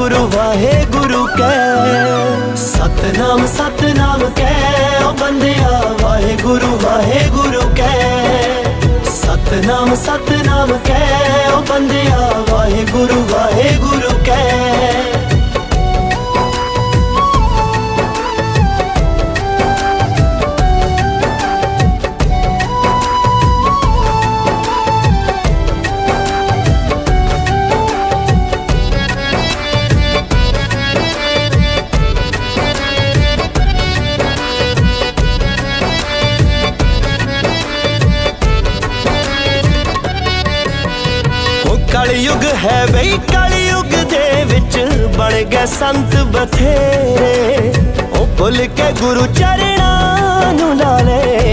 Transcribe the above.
ਵਾਹਿਗੁਰੂ ਵਾਹਿਗੁਰੂ ਕਹਿ ਸਤਨਾਮ ਸਤਨਾਮ ਕਹਿ ਓ ਬੰਦਿਆ, ਵਾਹਿਗੁਰੂ ਵਾਹਿਗੁਰੂ ਕਹਿ ਸਤਨਾਮ ਸਤਨਾਮ ਕਹਿ ਓ ਬੰਦਿਆ, ਵਾਹਿਗੁਰੂ ਵਾਹਿਗੁਰੂ ਕਲਯੁਗ ਹੈ ਬਈ, ਕਲਯੁਗ ਦੇ ਵਿੱਚ ਬਣ ਗਏ ਸੰਤ ਬਥੇਰੇ। ਉਹ ਭੁੱਲ ਕੇ ਗੁਰੂ ਚਰਨਾਂ ਨੂੰ ਲਾ ਲੈ